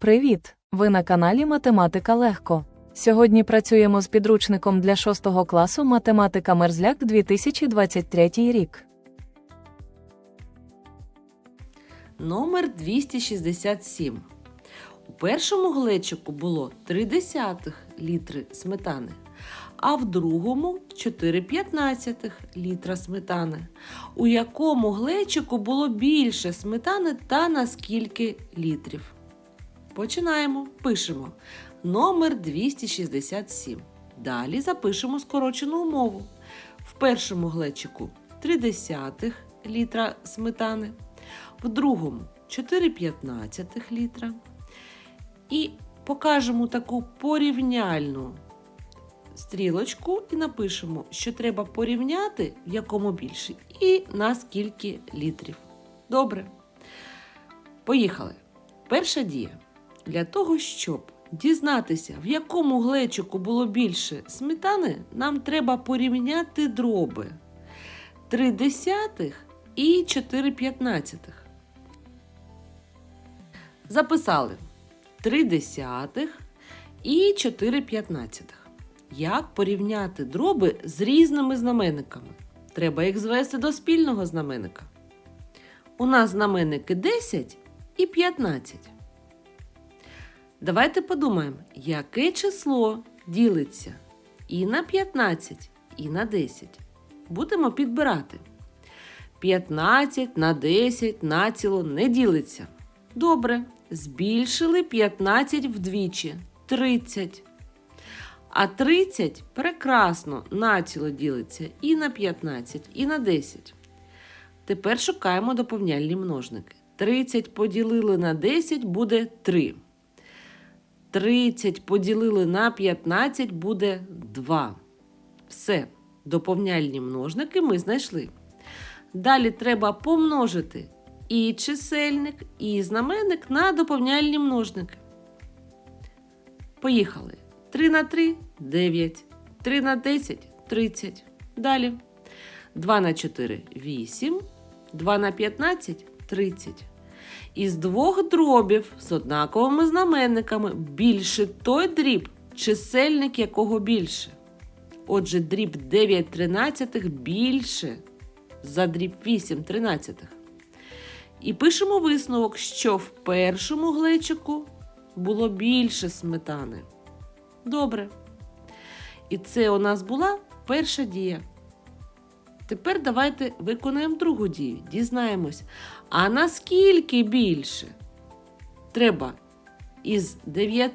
Привіт! Ви на каналі Математика Легко. Сьогодні працюємо з підручником для 6 класу Математика Мерзляк 2023 рік. Номер 267. У першому глечику було 3 десятих літри сметани, а в другому 4 п'ятнадцятих літра сметани. У якому глечику було більше сметани та на скільки літрів? Починаємо. Пишемо номер 267. Далі запишемо скорочену умову. В першому глечику 3 десятих літра сметани, в другому 4,15 літра. І покажемо таку порівняльну стрілочку і напишемо, що треба порівняти, в якому більше, і на скільки літрів. Добре. Поїхали. Перша дія. Для того, щоб дізнатися, в якому глечику було більше сметани, нам треба порівняти дроби 3 десятих і 4 п'ятнадцятих. Записали 3 десятих і 4 п'ятнадцятих. Як порівняти дроби з різними знаменниками? Треба їх звести до спільного знаменника. У нас знаменники 10 і 15. Давайте подумаємо, яке число ділиться і на 15, і на 10. Будемо підбирати. 15 на 10 націло не ділиться. Добре, збільшили 15 вдвічі 30. А 30 прекрасно націло ділиться і на 15, і на 10. Тепер шукаємо доповняльні множники. 30 поділили на 10 буде 3. 30 поділили на 15 буде 2. Все, доповняльні множники ми знайшли. Далі треба помножити і чисельник, і знаменник на доповняльні множники. Поїхали. 3 на 3 9. 3 на 10 30. Далі. 2 на 4 8. 2 на 15 30. Із двох дробів з однаковими знаменниками більше той дріб, чисельник якого більше. Отже, дріб 9 тринадцятих більше за дріб 8 тринадцятих. І пишемо висновок, що в першому глечику було більше сметани. Добре. І це у нас була перша дія. Тепер давайте виконаємо другу дію. Дізнаємось, а наскільки більше? Треба із 9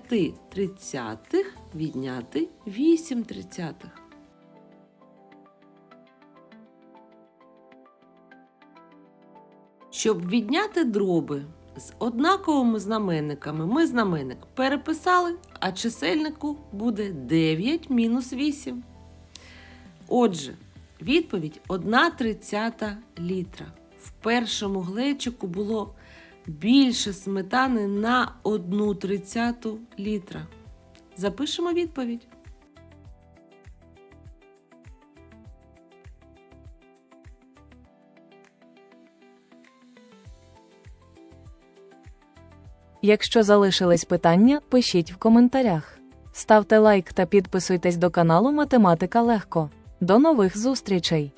тридцятих відняти 8 тридцятих. Щоб відняти дроби з однаковими знаменниками, ми знаменник переписали, а чисельнику буде 9 мінус 8. Отже, відповідь 1 тридцята літра. В першому глечику було більше сметани на 1 тридцяту літра. Запишемо відповідь. Якщо залишились питання, пишіть в коментарях. Ставте лайк та підписуйтесь до каналу Математика Легко. До нових зустрічей!